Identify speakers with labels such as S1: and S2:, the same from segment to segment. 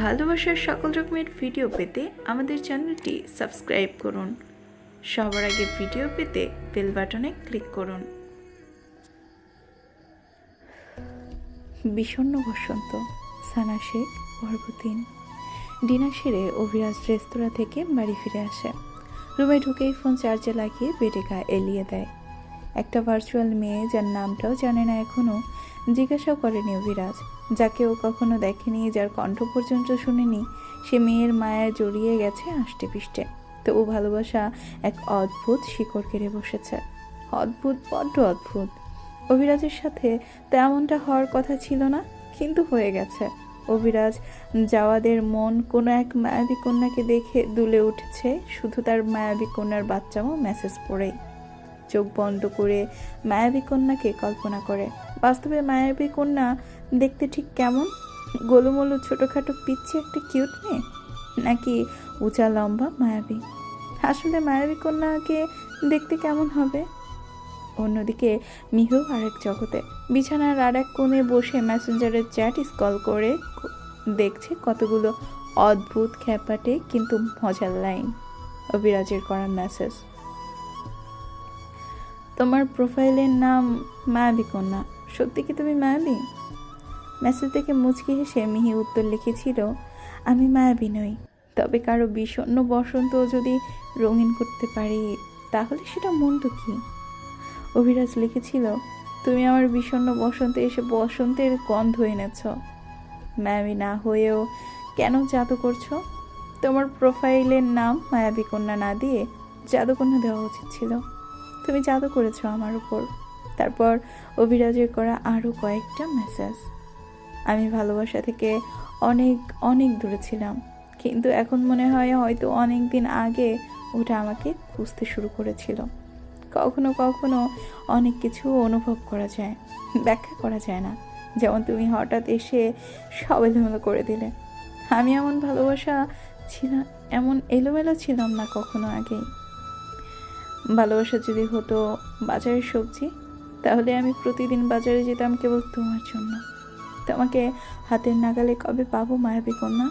S1: ভালোবাসার সকল রকমের ভিডিও পেতে আমাদের চ্যানেলটি সাবস্ক্রাইব করুন। সবার আগে ভিডিও পেতে বেল বাটনে ক্লিক করুন। বিষণ্ণ বসন্ত, সানা শেখ পর্ব তিন ডিনার সেরে অভিরাজ রেস্তোরাঁ থেকে বাড়ি ফিরে আসে। রুমে ঢুকেই ফোন চার্জে লাগিয়ে বেডে গা এলিয়ে দেয়। একটা ভার্চুয়াল মেয়ে যার নামটাও জানে না এখনও জিজ্ঞাসাও করেনি অভিরাজ, যাকে ও কখনো দেখেনি, যার কণ্ঠ পর্যন্ত শুনেনি, সে মেয়ের মায়ায় জড়িয়ে গেছে আষ্টে পিষ্টে তো ও ভালোবাসা এক অদ্ভুত শিকড় কেড়ে বসেছে। অদ্ভুত, বড্ড অদ্ভুত। অভিরাজের সাথে তেমনটা হওয়ার কথা ছিল না, কিন্তু হয়ে গেছে। অভিরাজ যাওয়াদের মন কোনো এক মায়াবী কন্যাকে দেখে দুলে উঠেছে, শুধু তার মায়াবী কন্যার বাচ্চাও মেসেজ পড়েই। চোখ বন্ধ করে মায়াবী কন্যাকে কল্পনা করে বাস্তবে মায়াবী কন্যা দেখতে ঠিক কেমন? গোলুমলু ছোটোখাটো পিচ্ছে একটা কিউট মেয়ে? নাকি উঁচা, লম্বা, মায়াবী? আসলে মায়াবী কন্যাকে দেখতে কেমন হবে? অন্যদিকে মিহু আরেক জগতে। বিছানার আর এক কোণে বসে মেসেঞ্জারের চ্যাট স্কল করে দেখছে কতগুলো অদ্ভুত খ্যাপাটে কিন্তু মজার লাইন। অভিরাজের করা মেসেজ। তোমার প্রোফাইলের নাম মায়াবী কন্যা। সত্যি কি তুমি মায়াবী? মেসেজ দেখে মুচকি হেসে মিহি উত্তর লিখেছিল, আমি মায়াবী নই। তবে কারও বিষণ্ণ বসন্ত যদি রঙিন করতে পারি, তাহলে সেটা মন্দ কি? অভিরাজ লিখেছিল, তুমি আমার বিষণ্ণ বসন্তে এসে বসন্তের গন্ধ এনেছ। মায়াবী না হয়েও কেন জাদু করছ? তোমার প্রোফাইলের নাম মায়াবী কন্যা না দিয়ে জাদুকন্যা দেওয়া উচিত ছিল। তুমি জাদু করেছ আমার উপর। তারপর অভিরাজের করা আরও কয়েকটা মেসেজ আমি ভালোবাসা থেকে অনেক অনেক দূরে ছিলাম, কিন্তু এখন মনে হয় হয়তো অনেক দিন আগে ওটা আমাকে খুঁজতে শুরু করেছিল। কখনো কখনো অনেক কিছু অনুভব করা যায়, ব্যাখ্যা করা যায় না। যেমন তুমি হঠাৎ এসে সব এলোমেলো করে দিলে। আমি এমন ভালোবাসা ছিলাম এমন এলোমেলো ছিলাম না কখনো আগেই। ভালোবাসা যদি হতো বাজারের সবজি তাহলে আমি প্রতিদিন বাজারে যেতাম কেবল তোমার জন্য। তোমাকে হাতের নাগালে কবে পাবো, মায়াবী কন্যা?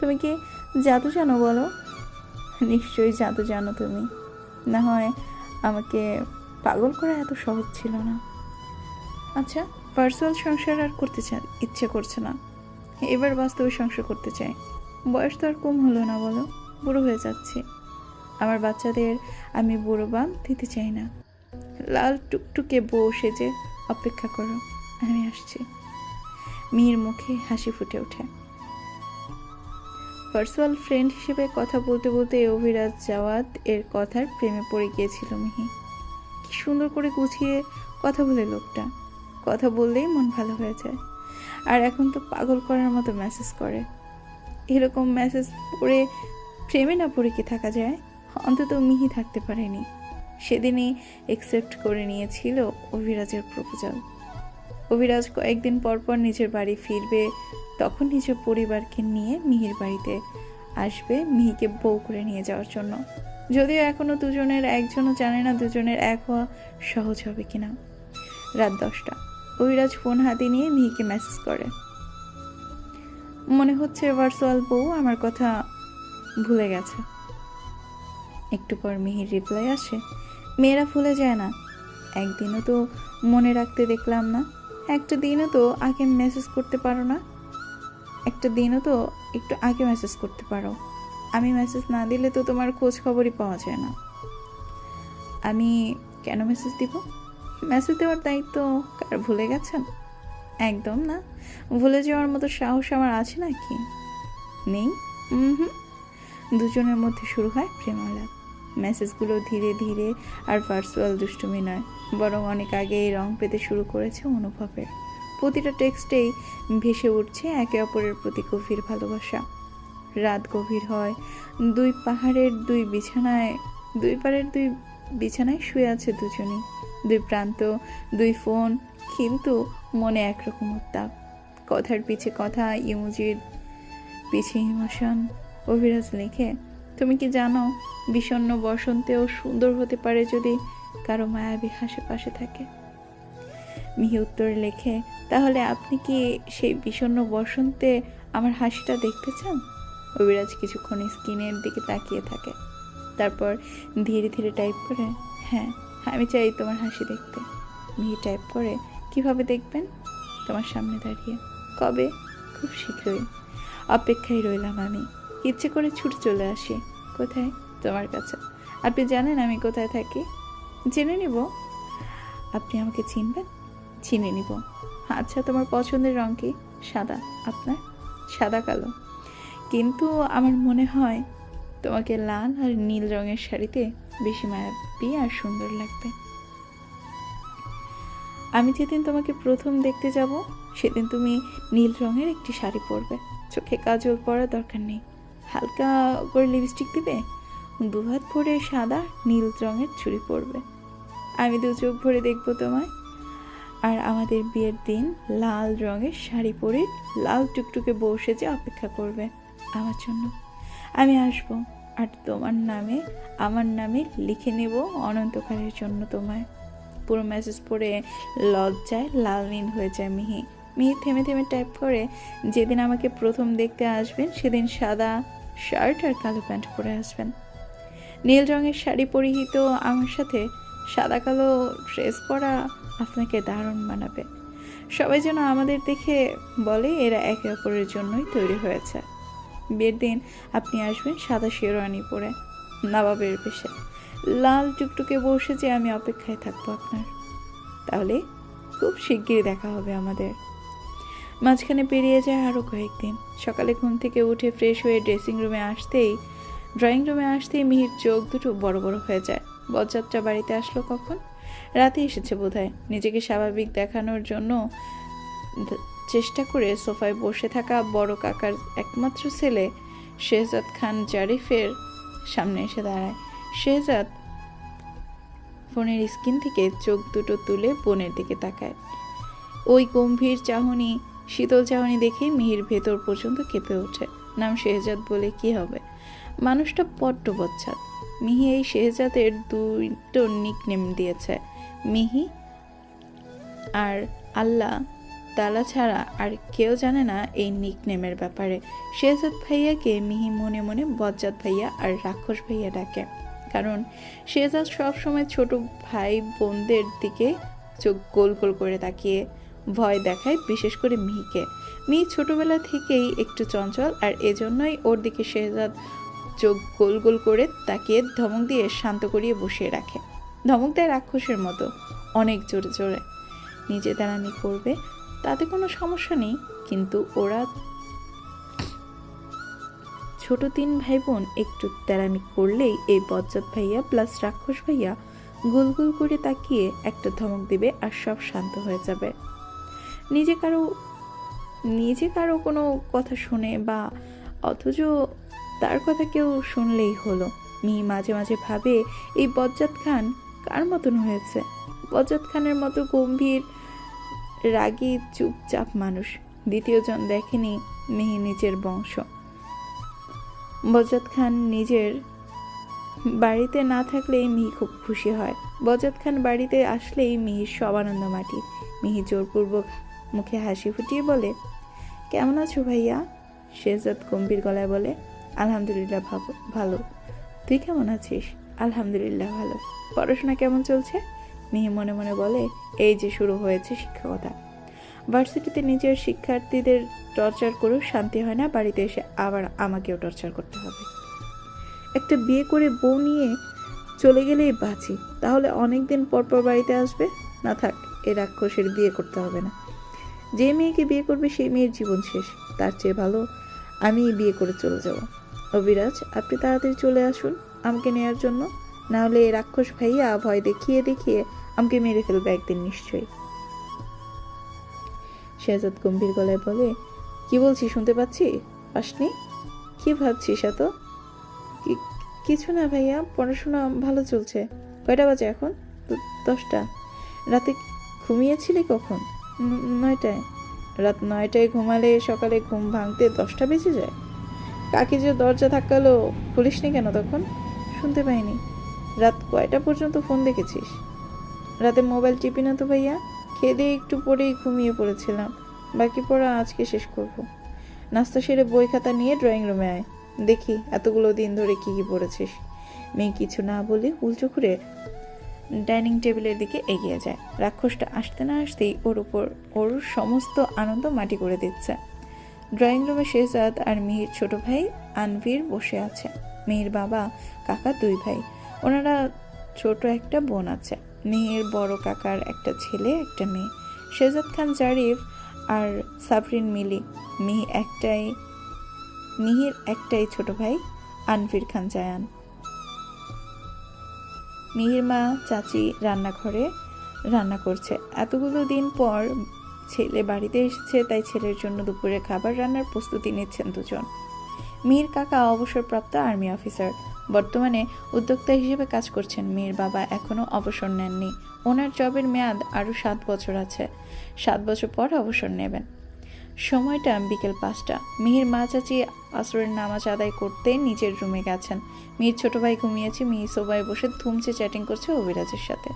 S1: তুমি কি জাদু জানো বলো? নিশ্চয়ই জাদু জানো তুমি। না হয় আমাকে পাগল করা এত সহজ ছিল না। আচ্ছা পার্সোনাল সংসার আর করতে চান ইচ্ছে করছে না। এবার বাস্তবে সংসার করতে চাই। বয়স তো আর কম হলো না বলো। বুড়ো হয়ে যাচ্ছি। আমার বাচ্চাদের আমি বুড়ো বান দিতে চাই না। লাল টুকটুকে বউ সেজে অপেক্ষা করো, আমি আসছি। মিহির মুখে হাসি ফুটে ওঠে। ভার্চুয়াল ফ্রেন্ড হিসেবে কথা বলতে বলতে অভিরাজ জাওয়াত এর কথার প্রেমে পড়ে গিয়েছিল মিহি। কি সুন্দর করে গুছিয়ে কথা বলে লোকটা। কথা বললেই মন ভালো হয়ে যায়। আর এখন তো পাগল করার মতো মেসেজ করে। এরকম মেসেজ পড়ে প্রেমে না পড়ে কি থাকা যায়? অন্তত মিহি থাকতে পারেনি। সেদিনই একসেপ্ট করে নিয়েছিল অভিরাজের প্রপোজাল অভিরাজ কয়েকদিন পর পর নিজের বাড়ি ফিরবে, তখন নিজের পরিবারকে নিয়ে মিহির বাড়িতে আসবে মিহিকে বউ করে নিয়ে যাওয়ার জন্য। যদিও এখনও দুজনের, একজনও জানে না দুজনের এক হওয়া সহজ হবে কিনা। রাত দশটা, অভিরাজ ফোন হাতে নিয়ে মিহিকে মেসেজ করে। মনে হচ্ছে ভার্চুয়াল বউ আমার কথা ভুলে গেছে। একটু পর মিহির রিপ্লাই আসে মেয়েরা ভুলে যায় না। একদিনও তো মনে রাখতে দেখলাম না। একটা দিনও তো আগে মেসেজ করতে পারো না। একটা দিনও তো একটু আগে মেসেজ করতে পারো। আমি মেসেজ না দিলে তো তোমার খোঁজ খবরই পাওয়া যায় না। আমি কেন মেসেজ দিব? মেসেজ দেওয়ার দায়িত্ব কার, ভুলে গেছেন? একদম না। ভুলে যাওয়ার মতো সাহস আমার আছে নাকি? নেই? হুম। দুজনের মধ্যে শুরু হয় প্রেমালাপ মেসেজগুলো ধীরে ধীরে আর ভার্চুয়াল দুষ্টুমি নয়, বরং অনেক আগেই রং পেতে শুরু করেছে অনুভবের। প্রতিটা টেক্সটেই ভেসে উঠছে একে অপরের প্রতি গভীর ভালোবাসা। রাত গভীর হয়, দুই পাহাড়ের দুই বিছানায়, দুই পাড়ের দুই বিছানায় শুয়ে আছে দুজনই। দুই প্রান্ত, দুই ফোন, কিন্তু মনে একরকম উত্তাপ। কথার পিছে কথা ইমোজির পিছে ইমোশন, অভিরাজ লিখে তুমি কি জানো, বিষণ্ণ বসন্তেও সুন্দর হতে পারে যদি কারও মায়াবী হাসে পাশে থাকে? মিহি উত্তরে লেখে, তাহলে আপনি কি সেই বিষণ্ন বসন্তে আমার হাসিটা দেখতে চান? অবিরাজ কিছুক্ষণ স্কিনের দিকে তাকিয়ে থাকে। তারপর ধীরে ধীরে টাইপ করে হ্যাঁ আমি চাই তোমার হাসি দেখতে। মিহি টাইপ করে, কীভাবে দেখবেন? তোমার সামনে দাঁড়িয়ে, কবে? খুব শীঘ্রই। অপেক্ষায় রইলাম আমি। ইচ্ছে করে ছুটে চলে আসি। কোথায়? তোমার কাছে। আপনি জানেন আমি কোথায় থাকি? জেনে নিব। আপনি আমাকে চিনবেন? চিনে নিব। আচ্ছা তোমার পছন্দের রং কি? সাদা। আপনার? সাদা কালো। কিন্তু আমার মনে হয় তোমাকে লাল আর নীল রঙের শাড়িতে বেশি মায়াবী আর সুন্দর লাগবে। আমি যেদিন তোমাকে প্রথম দেখতে যাব, সেদিন তুমি নীল রঙের একটি শাড়ি পরবে। চোখে কাজল পরার দরকার নেই। হালকা করে লিপস্টিক দিবে দুহাত ভরে সাদা নীল রঙের চুড়ি পরবে। আমি দু চোখ ভরে দেখব তোমায়। আর আমাদের বিয়ের দিন লাল রঙের শাড়ি পরে লাল টুকটুকে বসে যে অপেক্ষা করবে আমার জন্য। আমি আসব আর তোমার নামে, আমার নামে লিখে নেব অনন্তকালের জন্য তোমায়। পুরো মেসেজ পড়ে লজ্জায় লাল নীল হয়ে যায় মিহি। মিহি থেমে থেমে টাইপ করে, যেদিন আমাকে প্রথম দেখতে আসবেন, সেদিন সাদা শার্ট আর কালো প্যান্ট পরে আসবেন। নীল রঙের শাড়ি পরিহিত আমার সাথে সাদা কালো ড্রেস পরা আপনাকে দারুণ মানাবে। সবাই যেন আমাদের দেখে বলে এরা একে অপরের জন্যই তৈরি হয়েছে। বিয়ের দিন আপনি আসবেন সাদা শেরওয়ানি পরে, নবাবের বেশে। লাল টুকটুকে বসে যে আমি অপেক্ষায় থাকব আপনার। তাহলে খুব শিগগিরই দেখা হবে আমাদের। মাঝখানে পেরিয়ে যায় আরও কয়েকদিন। সকালে ঘুম থেকে উঠে ফ্রেশ হয়ে ড্রেসিং রুমে আসতেই ড্রয়িং রুমে আসতেই মিহির চোখ দুটো বড় বড় হয়ে যায়। বরযাত্রা বাড়িতে আসলো কখন? রাতে এসেছে বোধহয়। নিজেকে স্বাভাবিক দেখানোর জন্য চেষ্টা করে সোফায় বসে থাকা বড় কাকার একমাত্র ছেলে শেহজাদ খান জারিফের সামনে এসে দাঁড়ায়। শেহজাদ ফোনের স্ক্রিন থেকে চোখ দুটো তুলে বোনের দিকে তাকায়। ওই গম্ভীর চাহনি শীতল চাহনি দেখে মিহির ভেতর পর্যন্ত কেঁপে ওঠে। নাম শেহজাদ বলে কি হবে? মানুষটা বড্ড বচ্ছাদ। মিহি এই শেহজাদের দুটো নিকনেম দিয়েছে। মিহি আর আল্লাহ তালা ছাড়া আর কেউ জানে না এই নিকনেমের ব্যাপারে। শেহজাদ ভাইয়াকে মিহি মনে মনে বজ্জাত ভাইয়া আর রাক্ষস ভাইয়া ডাকে। কারণ শেহজাদ সবসময় ছোট ভাই বোনদের দিকে চোখ গোল গোল করে তাকিয়ে ভয় দেখায়, বিশেষ করে মিহিকে। মিহি ছোটবেলা থেকেই একটু চঞ্চল আর এজন্যই ওর দিকে শেহজাদ চোখ গোল গোল করে তাকিয়ে ধমক দিয়ে শান্ত করিয়ে বসিয়ে রাখে। ধমক দেয় রাক্ষসের মতো, অনেক জোরে জোরে। নিজে দাঁড়ানি করবে, তাতে কোনো সমস্যা নেই, কিন্তু ওরা ছোট তিন ভাই বোন একটু তেরামি করলেই এই বজ্জাত ভাইয়া প্লাস রাক্ষস ভাইয়া গোল গোল করে তাকিয়ে একটা ধমক দিবে আর সব শান্ত হয়ে যাবে। নিজে কারও নিজে কারও কোনো কথা শুনে বা অথচ তার কথা কেউ শুনলেই হলো। মিহি মাঝে মাঝে ভাবে, এই বজ্জাত খান কার মতন হয়েছে? বজ্জাত খানের মতো গম্ভীর, রাগী, চুপচাপ মানুষ। দ্বিতীয়জন দেখেনি মিহি নিজের বংশ। বজ্জাত খান নিজের বাড়িতে না থাকলেই মিহি খুব খুশি হয়। বজ্জাত খান বাড়িতে আসলেই মিহির সব আনন্দ মাটি। মিহি জোরপূর্বক মুখে হাসি ফুটিয়ে বলে, কেমন আছো ভাইয়া? শেহজাদ গম্ভীর গলায় বলে, আলহামদুলিল্লাহ ভালো। তুই কেমন আছিস? আলহামদুলিল্লাহ ভালো। পড়াশোনা কেমন চলছে? মিহি মনে মনে বলে, এই যে শুরু হয়েছে শিক্ষকতা। ভার্সিটিতে নিজের শিক্ষার্থীদের টর্চার করেও শান্তি হয় না, বাড়িতে এসে আবার আমাকেও টর্চার করতে হবে। একটা বিয়ে করে বউ নিয়ে চলে গেলেই বাঁচি। তাহলে অনেক দিন পর পর বাড়িতে আসবে? না থাক, এ রাক্ষসের বিয়ে করতে হবে না। যে মেয়েকে বিয়ে করবে সেই মেয়ের জীবন শেষ, তার চেয়ে ভালো আমি বিয়ে করে চলে যাব। অভিরাজ, আপনি তাড়াতাড়ি চলে আসুন আমাকে নেয়ার জন্য। না হলে এই রাক্ষস ভাইয়া ভয় দেখিয়ে দেখিয়ে আমাকে মেরে ফেলবে একদিন নিশ্চয়ই। শেহজাদ গম্ভীর গলায় বলে, কি বলছি শুনতে পাচ্ছি? আসনি? কি ভাবছিস এত? কিছু না ভাইয়া, পড়াশোনা ভালো চলছে। কয়টা বাজে এখন? দশটা। রাতে ঘুমিয়েছিলি কখন? নয়টায়। রাত নয়টায় ঘুমালে সকালে ঘুম ভাঙতে দশটা বেজে যায়। কাকি যে দরজা ধাক্কালো, খুলিসনি কেন তখন? শুনতে পাইনি। রাত কয়টা পর্যন্ত ফোন দেখেছিস? রাতে মোবাইল টিপি না তো ভাইয়া? খেয়ে দিয়ে একটু পরেই ঘুমিয়ে পড়েছিলাম। বাকি পড়া আজকে শেষ করব। নাস্তা সেরে বই খাতা নিয়ে ড্রয়িং রুমে আয়। দেখি এতগুলো দিন ধরে কি কি পড়েছিস। মেয়ে কিছু না বলে উল্টো করে ডাইনিং টেবিলের দিকে এগিয়ে যায়। রাক্ষসটা আসতে না আসতেই ওর উপর, ওর সমস্ত আনন্দ মাটি করে দিচ্ছে। ড্রয়িং রুমে শেহজাদ আর মিহির ছোট ভাই আনভির বসে আছে। মিহির বাবা, কাকা দুই ভাই। ওনারা ছোট একটা বোন আছে। মেয়ের বড় কাকার একটা ছেলে, একটা মেয়ে। শেহজাদ খান জারিফ আর সাবরিন মিলি। মিহি একটাই, মিহির একটাই ছোট ভাই, আনভির খান জায়ান। মিহির মা চাচি রান্নাঘরে রান্না করছে। এতগুলো দিন পর ছেলে বাড়িতে এসেছে, তাই ছেলের জন্য দুপুরে খাবার রান্নার প্রস্তুতি নিচ্ছেন দুজন। মিহির কাকা অবসরপ্রাপ্ত আর্মি অফিসার। বর্তমানে উদ্যোক্তা হিসেবে কাজ করছেন মেয়ের বাবা এখনও অবসর নেননি। ওনার জবের মেয়াদ আরও সাত বছর আছে। সাত বছর পর অবসর নেবেন। সময়টা বিকেল পাঁচটা। মিহির মা চাচি আসরের নামাজ আদায় করতে নিজের রুমে গেছেন। মিহির ছোট ভাই ঘুমিয়েছে, মিহি সোফায় বসে থুমছে চ্যাটিং করছে অভিরাজের সাথে।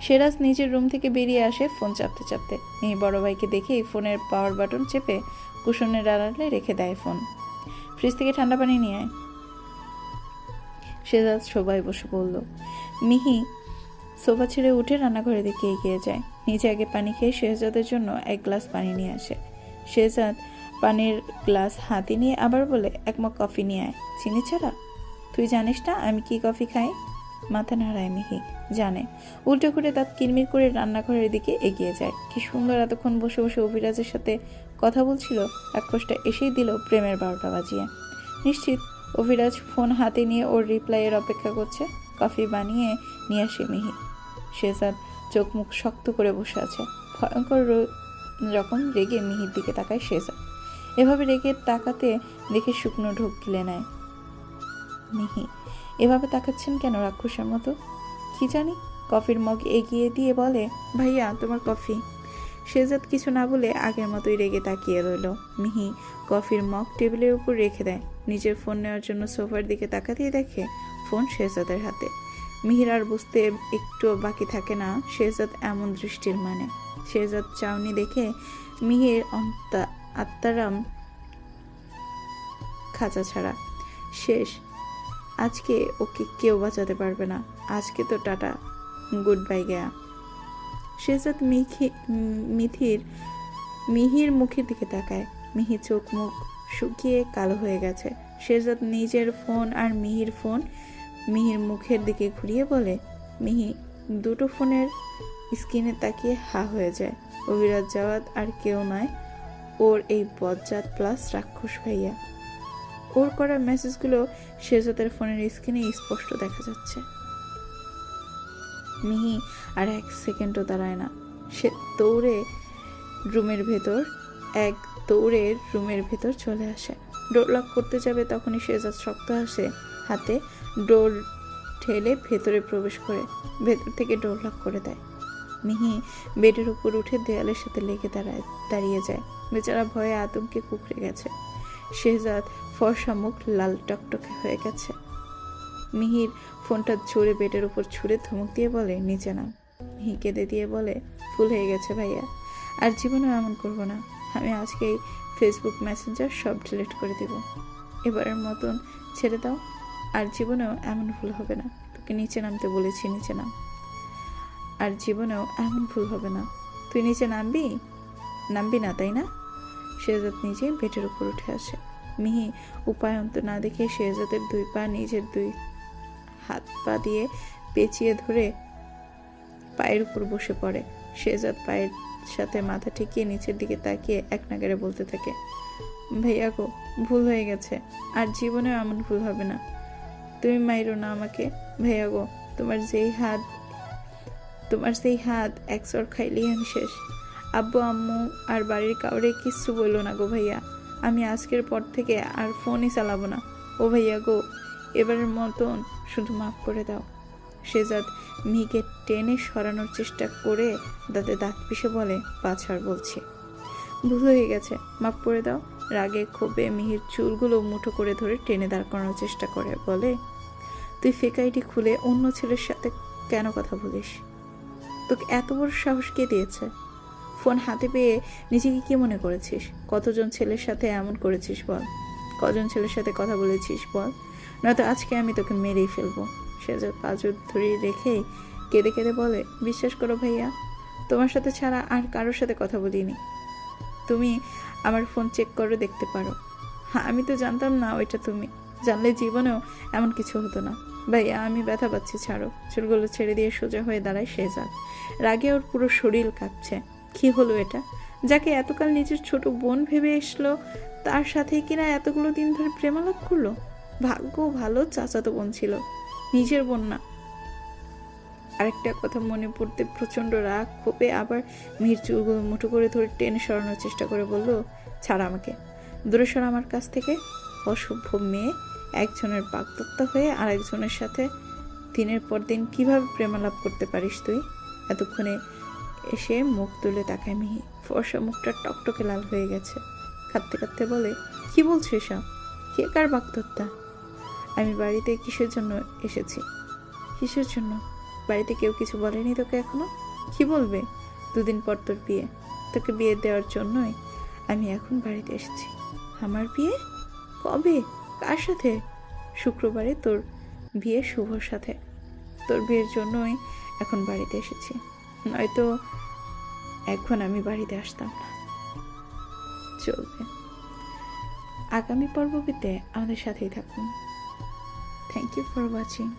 S1: সেরাজ নিজের রুম থেকে বেরিয়ে আসে ফোন চাপতে চাপতে। মিহি বড় ভাইকে দেখে এই ফোনের পাওয়ার বাটন চেপে কুশনের আড়ালে রেখে দেয় ফোন। ফ্রিজ থেকে ঠান্ডা পানি নিয়ে আয়। সেরাজ সবাই বসে বলল, মিহি, সোফা ছেড়ে উঠে রান্নাঘরের দিকে এগিয়ে যায়। নিজে আগে পানি খেয়ে শেহজাদের জন্য এক গ্লাস পানি নিয়ে আসে। শেহজাদ পানির গ্লাস হাতে নিয়ে আবার বলে, এক কফি নিয়ে আয়। চিনি ছাড়া? তুই জানিস না আমি কি কফি খাই? মাথা নাড়ায় মিহি, জানে। উল্টো করে দাঁত কিরমির করে রান্নাঘরের দিকে এগিয়ে যায়। কি সুন্দর এতক্ষণ বসে বসে অভিরাজের সাথে কথা বলছিল, রাক্ষসটা এসেই দিল প্রেমের বারোটা বাজিয়ে। নিশ্চিত অভিরাজ ফোন হাতে নিয়ে ওর রিপ্লাইয়ের অপেক্ষা করছে, কফি বানিয়ে নিয়ে আসে মিহি। শেজাদ চোখ মুখ শক্ত করে বসে আছে। ভয়ঙ্কর রকম রেগে মিহির দিকে তাকায় শেজাদ এভাবে রেগে তাকাতে দেখে শুকনো ঢোক গিলে নেয়। মিহি, এভাবে তাকাচ্ছেন কেন রাক্ষসের মতো? কি জানি? কফির মগ এগিয়ে দিয়ে বলে, ভাইয়া, তোমার কফি। শেজাদ কিছু না বলে আগের মতোই রেগে তাকিয়ে রইল। মিহি কফির মগ টেবিলের উপর রেখে দেয়। নিজের ফোন নেওয়ার জন্য সোফার দিকে তাকাতেই দেখে ফোন শেহজাদের হাতে। মিহির আর বুঝতে একটুও বাকি থাকে না, শেহজাদ এমন দৃষ্টির মানে। শেহজাদ চাউনি দেখে মিহির আত্মারাম খাঁচা ছাড়া। শেষ, আজকে ওকে কেউ বাঁচাতে পারবে না। আজকে তো টাটা গুড বাই গেয়া। শেহজাদ মিখি, মিথির, মিহির মুখের দিকে তাকায়। মিহি চোখ মুখ শুকিয়ে কালো হয়ে গেছে। শেহজাদ নিজের ফোন আর মিহির ফোন মিহির মুখের দিকে ঘুরিয়ে বলে, মিহি, দুটো ফোনের স্ক্রিনে তাকিয়ে হা হয়ে যায়। অভিরাজ জাওয়াত আর কেউ নয়। ওর এই বজ্জাত প্লাস রাক্ষস ভাইয়া। ওর করা মেসেজগুলো শেহজাদের ফোনের স্ক্রিনে স্পষ্ট দেখা যাচ্ছে। মিহি আর এক সেকেন্ডও দাঁড়ায় না। সে দৌড়ে রুমের ভেতর, এক দৌড়ে রুমের ভেতর চলে আসে। ডোর লক করতে যাবে তখনই শেজাদ শক্ত আসে হাতে ডোর ঠেলে ভেতরে প্রবেশ করে, ভেতর থেকে ডোর লক করে দেয়। মিহি বেডের উপর উঠে দেয়ালের সাথে লেগে দাঁড়ায়, দাঁড়িয়ে যায়। বেচারা ভয়ে আতঙ্কে কুকড়ে গেছে। শেহজাদ ফর্সা মুখ লাল টকটকে হয়ে গেছে। মিহির ফোনটা জোরে বেডের উপর ছুঁড়ে ধমক দিয়ে বলে, নিচে নাম। মিহি কেঁদে দিয়ে বলে ফুল হয়ে গেছে ভাইয়া। আর জীবনেও এমন করব না। আমি আজকেই ফেসবুক মেসেঞ্জার সব ডিলিট করে দেব। এবারের মতন ছেড়ে দাও। আর জীবনেও এমন ভুল হবে না। তোকে নিচে নামতে বলেছি, নিচে নাম। আর জীবনেও এমন ভুল হবে না। তুই নিচে নামবি? নামবি না, তাই না? শেহজাদ নিজে বেটের উপর উঠে আসে। মিহি উপায়ন্ত না দেখে শেহজাদের দুই পা নিজের দুই হাত পা দিয়ে পেঁচিয়ে ধরে পায়ের উপর বসে পড়ে। শেহজাদ পায়ের সাথে মাথা ঠেকিয়ে নিচের দিকে তাকিয়ে এক নাগারে বলতে থাকে, ভাইয়া গো, ভুল হয়ে গেছে। আর জীবনেও এমন ভুল হবে না। তুমি মাইরো না আমাকে। ভাইয়া গো, তোমার যেই হাত তোমার সেই হাত একসর খাইলেই আমি শেষ। আব্বু, আম্মু আর বাড়ির কাউরে কিচ্ছু বলল না গো ভাইয়া। আমি আজকের পর থেকে আর ফোনই চালাবো না। ও ভাইয়া গো, এবারের মতন শুধু মাফ করে দাও। শেজাদ মিহিকে টেনে সরানোর চেষ্টা করে দাঁতে দাঁত পিষে বলে পাছাড় বলছি। ভুল হয়ে গেছে, মাফ করে দাও। রাগে ক্ষোভে মিহির চুলগুলো মুঠো করে ধরে টেনে দাঁড় করানোর চেষ্টা করে। বলে, তুই ফেকাইটি খুলে অন্য ছেলের সাথে কেন কথা বলিস? তোকে এত বড় সাহস কে দিয়েছে? ফোন হাতে পেয়ে নিজেকে কি মনে করেছিস? কতজন ছেলের সাথে এমন করেছিস বল? কজন ছেলের সাথে কথা বলেছিস বল? নয়তো আজকে আমি তোকে মেরেই ফেলব। সে যে পাঁচর ধরে রেখেই কেঁদে কেঁদে বলে, বিশ্বাস করো ভাইয়া, তোমার সাথে ছাড়া আর কারোর সাথে কথা বলিনি। তুমি আমার ফোন চেক করে দেখতে পারো। হ্যাঁ আমি তো জানতাম না ওইটা তুমি। জানলে জীবনেও এমন কিছু হতো না। ভাইয়া, আমি ব্যথা পাচ্ছি, ছাড়ো। চুলগুলো ছেড়ে দিয়ে সোজা হয়ে দাঁড়ায় যাক রাগে ওর পুরো শরীর কাঁপছে। কি হলো এটা? যাকে এতকাল নিজের ছোট বোন ভেবে এসলো, তার সাথে কিনা এতগুলো দিন ধরে প্রেমালাপ করল? ভাগ্য ভালো চাচাতো বোন ছিল। নিজের বোন না। আরেকটা কথা মনে পড়তে প্রচণ্ড রাগ ক্ষোভে আবার মিহির চুলগুলো মুঠো করে ধরে টেনে সরানোর চেষ্টা করে বলল, ছাড় আমাকে। দূরে সর আমার কাছ থেকে। অসভ্য মেয়ে। একজনের বাগদত্তা হয়ে আরেকজনের সাথে দিনের পর দিন কীভাবে প্রেমালাপ করতে পারিস তুই? এতক্ষণে এসে মুখ তুলে তাকায় মিহি। ফর্সা মুখটা টকটকে লাল হয়ে গেছে। কাঁদতে কাঁদতে বলে, কি বলছো এসব? কে কার বাগদত্তা? আমি বাড়িতে কিসের জন্য এসেছি? কিসের জন্য? বাড়িতে কেউ কিছু বলেনি তোকে এখনও? কি বলবে? দুদিন পর তোর বিয়ে। তোকে বিয়ে দেওয়ার জন্যই আমি এখন বাড়িতে এসেছি। আমার বিয়ে? কবে? কার সাথে? শুক্রবারে তোর বিয়ে শুভর সাথে। তোর বিয়ের জন্যই এখন বাড়িতে এসেছি। নয়তো এখন আমি বাড়িতে আসতাম না। চলবে। আগামী পর্বকে আমাদের সাথেই থাকুন। Thank you for watching